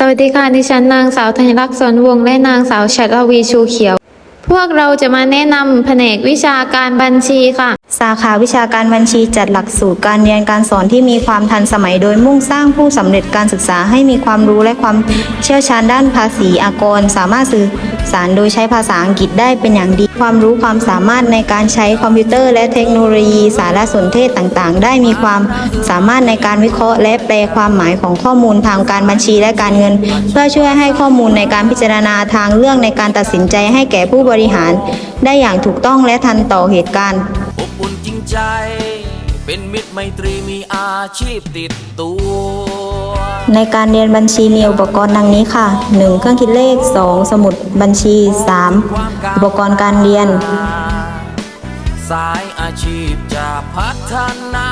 สวัสดีค่ะ ดิฉันนางสาวธัญลักษณ์สนวงและนางสาวชัดรวีชูเขียว พวกเราจะมาแนะนำแผนกวิชาการบัญชีค่ะ สาขาวิชาการบัญชีจัดหลักสูตรการเรียนการสอนที่มีความทันสมัยโดยมุ่งสร้างผู้สำเร็จการศึกษาให้มีความรู้และความเชี่ยวชาญด้านภาษีอากร สามารถสื่อ สารโดยใช้ภาษาอังกฤษได้เป็นอย่างดี ความรู้ความสามารถในการใช้คอมพิวเตอร์และเทคโนโลยีสารสนเทศต่างๆ ได้มีความสามารถในการวิเคราะห์และแปลความหมายของข้อมูลทางการบัญชีและการเงิน เพื่อช่วยให้ข้อมูลในการพิจารณาทางเรื่องในการตัดสินใจให้แก่ผู้บริหาร ได้อย่างถูกต้องและทันต่อเหตุการณ์อบอุ่นจริงใจ เป็นมิตรไมตรีมีอาชีพติดตัว ในการเรียนบัญชีมีอุปกรณ์ดังนี้ค่ะ 1. เครื่องคิดเลข 2. สมุดบัญชี 3. อุปกรณ์การเรียน สายอาชีพจะพัฒนา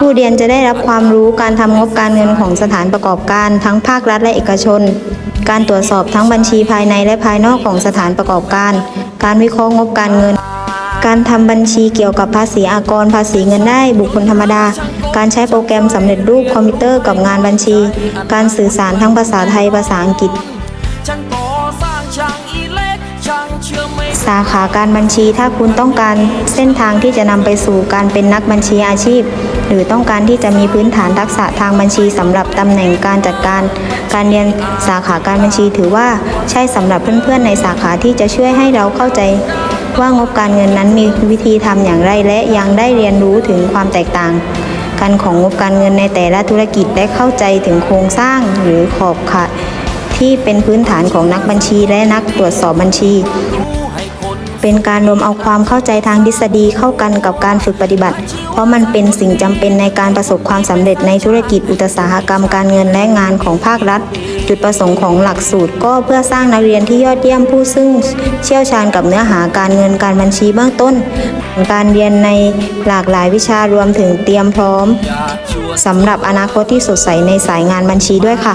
ผู้เรียนจะได้รับความรู้การทำงบการเงินของสถานประกอบการทั้งภาครัฐและเอกชน การตรวจสอบทั้งบัญชีภายในและภายนอกของสถานประกอบการ การวิเคราะห์งบการเงิน การทำบัญชีเกี่ยวกับภาษีอากร ภาษีเงินได้บุคคลธรรมดา การใช้โปรแกรมสำเร็จรูปคอมพิวเตอร์กับงานบัญชี การสื่อสารทั้งภาษาไทยภาษาอังกฤษสางช่างอีเล็กช่างเชื่อมไม่สาขาการบัญชีถ้าคุณต้องการเส้นทางที่จะนำไปสู่การเป็นนักบัญชีอาชีพ หรือต้องการที่จะมีพื้นฐานทักษะทางบัญชีสำหรับตำแหน่งการจัดการ การเรียนสาขาการบัญชีถือว่าใช่สำหรับเพื่อนๆในสาขาที่จะช่วยให้เราเข้าใจว่างบการเงินนั้นมีวิธีทำอย่างไรและยังได้เรียนรู้ถึงความแตกต่าง กันของงบการเงินในแต่ละธุรกิจและเข้าใจถึงโครงสร้างหรือขอบข่ายที่เป็นพื้นฐานของนักบัญชีและนักตรวจสอบบัญชี เป็นการรวมเอาความเข้าใจทางทฤษฎีเข้ากันกับการฝึกปฏิบัติ เพราะมันเป็นสิ่งจำเป็นในการประสบความสำเร็จในธุรกิจอุตสาหกรรมการเงินและงานของภาครัฐ จุดประสงค์ของหลักสูตร ก็เพื่อสร้างนักเรียนที่ยอดเยี่ยมผู้ซึ่งเชี่ยวชาญกับเนื้อหาการเงินการบัญชีเบื้องต้น การเรียนในหลากหลายวิชารวมถึงเตรียมพร้อมอยากชวนสำหรับอนาคตที่สดใสในสายงานบัญชีด้วยค่ะ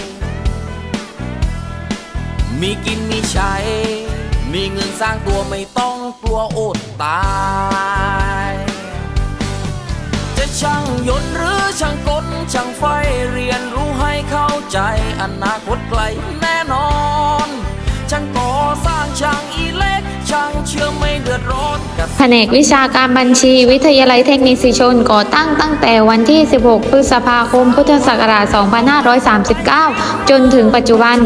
มีกินมีใช้ มีเงินสร้างตัวไม่ต้องกลัวอดตาย จะช่างยนต์หรือช่างกลช่างไฟเรียนรู้ให้เข้าใจอนาคตไกลแน่นอนช่างก่อสร้างช่างอีเล็กช่างเชื่อไม่เดือดร้อนกับแผนกวิชาการบัญชีวิทยาลัยเทคนิคสิชนก่อตั้งตั้งแต่วันที่ 16 พฤษภาคม พุทธศักราช 2539 จนถึงปัจจุบัน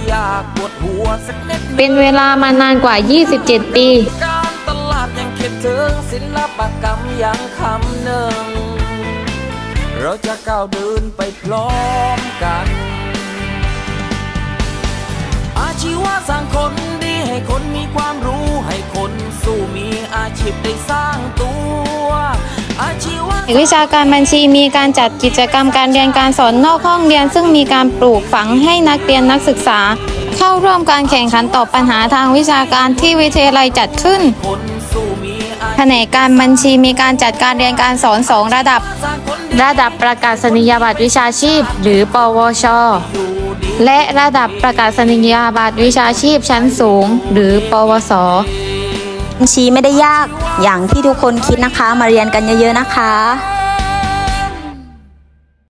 ที่อาจจะอยากปวดหัวสักนิดเป็นเวลามานานกว่า 27 ปี การตลาดยังคิดถึงศิลปกรรมยังคำหนึ่ง เราจะก้าวเดินไปพร้อมกัน อาชีวะสร้างคนดีให้คนมีความรู้ให้คนสู้มีอาชีพได้สร้างตัวอาชี วะวิชาการบัญชีมีการจัดกิจกรรมการเรียนการสอนนอกห้องเรียน ซึ่งมีการปลูกฝังให้นักเรียนนักศึกษา เข้าร่วมการแข่งขันตอบปัญหาทางวิชาการที่วิทยาลัยจัดขึ้นแผนกการบัญชีมีการจัดการเรียนการสอนสองระดับ ระดับประกาศนียบัตรวิชาชีพ หรือ ปวช และระดับประกาศนียบัตรวิชาชีพชั้นสูง หรือ ปวส บัญชีไม่ได้ยากอย่างที่ทุกคนคิดนะคะ มาเรียนกันเยอะๆนะคะ